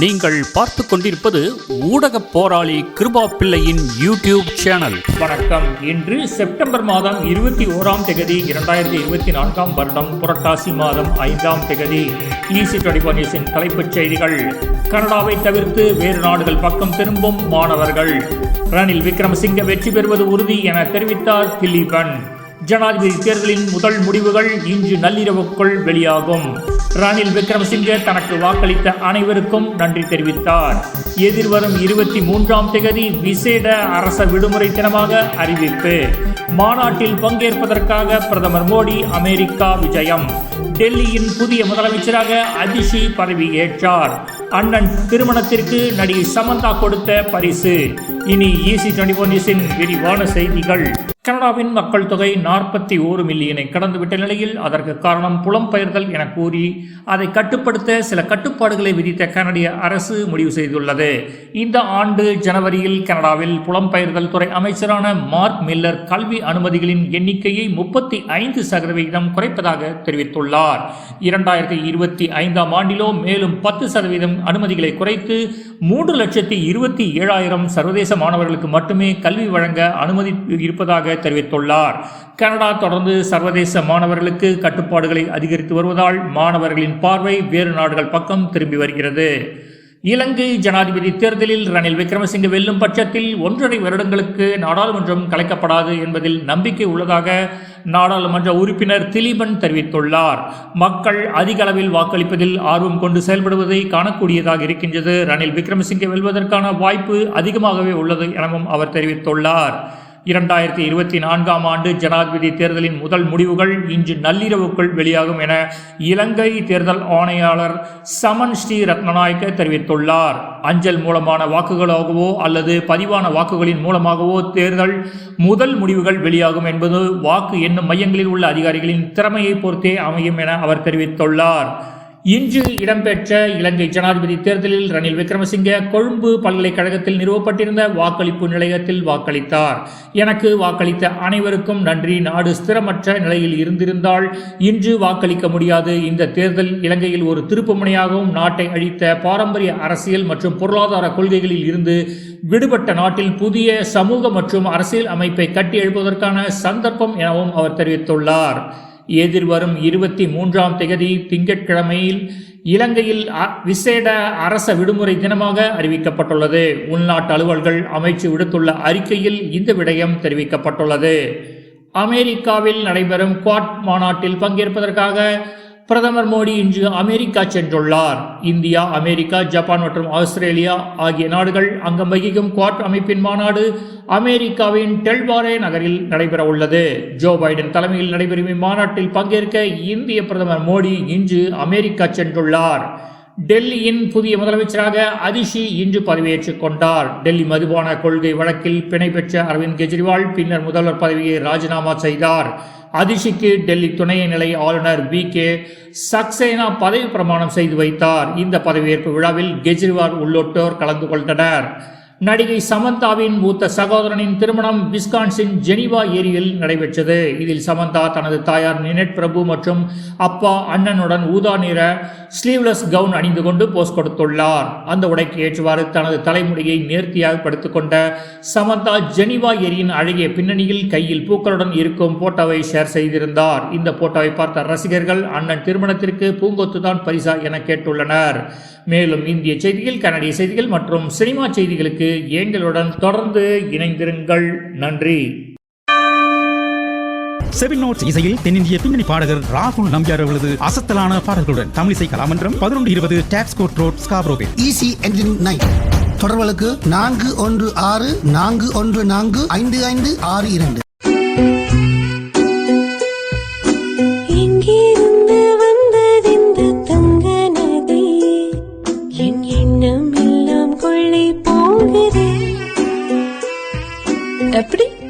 நீங்கள் பார்த்து கொண்டிருப்பது ஊடக போராளி கிருபா பிள்ளையின் யூடியூப் சேனல். வணக்கம். இன்று செப்டம்பர் மாதம் இருபத்தி ஓராம் தேதி இரண்டாயிரத்தி இருபத்தி நான்காம் வருடம் புரட்டாசி மாதம் ஐந்தாம் தேதி. ஈசி டுவெண்டி தலைப்புச் செய்திகள். கனடாவை தவிர்த்து வேறு நாடுகள் பக்கம் திரும்பும் மாணவர்கள். ரணில் விக்ரமசிங்க வெற்றி பெறுவது உறுதி என தெரிவித்தார் திலீபன். ஜனாதிபதி தேர்தலின் முதல் முடிவுகள் இன்று நள்ளிரவுக்குள் வெளியாகும். ரணில் விக்ரமசிங்கே தனக்கு வாக்களித்த அனைவருக்கும் நன்றி தெரிவித்தார். எதிர்வரும் இருபத்தி மூன்றாம் தேதி விசேட அரச விடுமுறை தினமாக அறிவிப்பு. மாநாட்டில் பங்கேற்பதற்காக பிரதமர் மோடி அமெரிக்கா விஜயம். டெல்லியின் புதிய முதலமைச்சராக அதிஷி பதவி ஏற்றார் அண்ணன் திருமணத்திற்கு நடிகை சமந்தா கொடுத்த பரிசு. இனி ஈசி டுவெண்டி நியூஸின் விரிவான செய்திகள். கனடாவின் மக்கள் தொகை நாற்பத்தி ஓரு மில்லியனை கடந்துவிட்ட நிலையில் அதற்கு காரணம் புலம்பெயர்தல் என கூறி அதை கட்டுப்படுத்த சில கட்டுப்பாடுகளை விதித்த கனடிய அரசு முடிவு செய்துள்ளது. இந்த ஆண்டு ஜனவரியில் கனடாவில் புலம்பெயர்தல் துறை அமைச்சரான மார்க் மில்லர் கல்வி அனுமதிகளின் எண்ணிக்கையை முப்பத்தி ஐந்து சதவீதம் குறைப்பதாக தெரிவித்துள்ளார். இரண்டாயிரத்தி இருபத்தி ஐந்தாம் ஆண்டிலோ மேலும் பத்து சதவீதம் அனுமதிகளை குறைத்து மூன்று லட்சத்தி இருபத்தி ஏழாயிரம் சர்வதேச மாணவர்களுக்கு மட்டுமே கல்வி வழங்க அனுமதி இருப்பதாக தெரிவித்துள்ளார். கனடா தொடர்ந்து சர்வதேச மாணவர்களுக்கு கட்டுப்பாடுகளை அதிகரித்து வருவதால் மாணவர்களின் பார்வை வேறு நாடுகள் பக்கம் திரும்பி வருகிறது. இலங்கை ஜனாதிபதி தேர்தலில் ரணில் விக்ரமசிங்க வெல்லும் பட்சத்தில் ஒன்றரை வருடங்களுக்கு நாடாளுமன்றம் கலைக்கப்படாது என்பதில் நம்பிக்கை உள்ளதாக நாடாளுமன்ற உறுப்பினர் திலீபன் தெரிவித்துள்ளார். மக்கள் அதிக அளவில் வாக்களிப்பதில் ஆர்வம் கொண்டு செயல்படுவதை காணக்கூடியதாக இருக்கின்றது. ரணில் விக்ரமசிங்கே வெல்வதற்கான வாய்ப்பு அதிகமாகவே உள்ளது எனவும் அவர் தெரிவித்துள்ளார். இரண்டாயிரத்தி இருபத்தி நான்காம் ஆண்டு ஜனாதிபதி தேர்தலின் முதல் முடிவுகள் இன்று நள்ளிரவுக்குள் வெளியாகும் என இலங்கை தேர்தல் ஆணையாளர் சமன் ஸ்ரீ ரத்னநாயக்க தெரிவித்துள்ளார். அஞ்சல் மூலமான வாக்குகளாகவோ அல்லது பதிவான வாக்குகளின் மூலமாகவோ தேர்தல் முதல் முடிவுகள் வெளியாகும் என்பது வாக்கு எண்ணும் மையங்களில் உள்ள அதிகாரிகளின் திறமையை பொறுத்தே அமையும் என அவர் தெரிவித்துள்ளார். இன்று இடம்பெற்ற இலங்கை ஜனாதிபதி தேர்தலில் ரணில் விக்ரமசிங்கே கொழும்பு பல்கலைக்கழகத்தில் நிறுவப்பட்டிருந்த வாக்களிப்பு நிலையத்தில் வாக்களித்தார். எனக்கு வாக்களித்த அனைவருக்கும் நன்றி. நாடு ஸ்திரமற்ற நிலையில் இருந்திருந்தால் இன்று வாக்களிக்க முடியாது. இந்த தேர்தல் இலங்கையில் ஒரு திருப்புமுனையாகவும் நாட்டை அழித்த பாரம்பரிய அரசியல் மற்றும் பொருளாதார கொள்கைகளில் இருந்து விடுபட்ட நாட்டில் புதிய சமூக மற்றும் அரசியல் அமைப்பை கட்டி எழுப்புவதற்கான சந்தர்ப்பம் எனவும் அவர் தெரிவித்துள்ளார். எதிர்வரும் இருபத்தி மூன்றாம் தேதி திங்கட்கிழமையில் இலங்கையில் அ- விசேட அரச விடுமுறை தினமாக அறிவிக்கப்பட்டுள்ளது. உள்நாட்டு அலுவல்கள் அமைச்சு விடுத்துள்ள அறிக்கையில் இந்த விடயம் தெரிவிக்கப்பட்டுள்ளது. அமெரிக்காவில் நடைபெறும் குவாட் மாநாட்டில் பங்கேற்பதற்காக பிரதமர் மோடி இன்று அமெரிக்கா சென்றுள்ளார். இந்தியா அமெரிக்கா ஜப்பான் மற்றும் ஆஸ்திரேலியா ஆகிய நாடுகள் அங்கம் வகிக்கும் குவாட் அமைப்பின் மாநாடு அமெரிக்காவின் டெல்வாரே நகரில் நடைபெற உள்ளது ஜோ பைடன் தலைமையில் நடைபெறும் இம்மாநாட்டில் பங்கேற்க இந்திய பிரதமர் மோடி இன்று அமெரிக்கா சென்றுள்ளார். டெல்லியின் புதிய முதலமைச்சராக அதிஷி இன்று பதவியேற்றுக் கொண்டார். டெல்லி மதுபான கொள்கை வழக்கில் பிணை பெற்ற அரவிந்த் கெஜ்ரிவால் பின்னர் முதல்வர் பதவியை ராஜினாமா செய்தார். அதிஷிக்கு டெல்லி துணைநிலை ஆளுநர் வி. கே. சக்சேனா பதவி பிரமாணம் செய்து வைத்தார். இந்த பதவியேற்பு விழாவில் கெஜ்ரிவால் உள்ளிட்டோர் கலந்து கொண்டனர். நடிகை சமந்தாவின் மூத்த சகோதரனின் திருமணம் விஸ்கான்சின் ஜெனீவா ஏரியில் நடைபெற்றது. இதில் சமந்தா தனது தாயார் நினெட் பிரபு மற்றும் அப்பா அண்ணனுடன் ஊதா நிற ஸ்லீவ்லெஸ் கவுன் அணிந்து கொண்டு போஸ் கொடுத்துள்ளார். அந்த உடைக்கு ஏற்றவாறு தனது தலைமுடியை நேர்த்தியாக படுத்துக்கொண்ட சமந்தா ஜெனீவா ஏரியின் அழகிய பின்னணியில் கையில் பூக்களுடன் இருக்கும் போட்டோவை ஷேர் செய்திருந்தார். இந்த போட்டோவை பார்த்த ரசிகர்கள் அண்ணன் திருமணத்திற்கு பூங்கொத்து தான் பரிசா என கேட்டுள்ளனர். மேலும் இந்திய செய்திகள் கனடிய செய்திகள் மற்றும் சினிமா செய்திகளுக்கு எங்களுடன் தொடர்ந்து இணைந்திருங்கள். நன்றி. செவில் நோட்ஸ் இசையில் தென்னிந்திய பின்னணி பாடகர் ராகுல் நம்பியார் அவர்களது அசத்தலான பாடல்களுடன் தமிழிசை கலாமன்றம் பதினொன்று இருபது டாப்ஸ் கோட் ரோட் ஸ்காப்ரோவில் ஈசி என்ஜின் நைன் தொடர்புகளுக்கு நான்கு ஒன்று ஆறு நான்கு ஒன்று நான்கு ஐந்து ஐந்து ஆறு இரண்டு.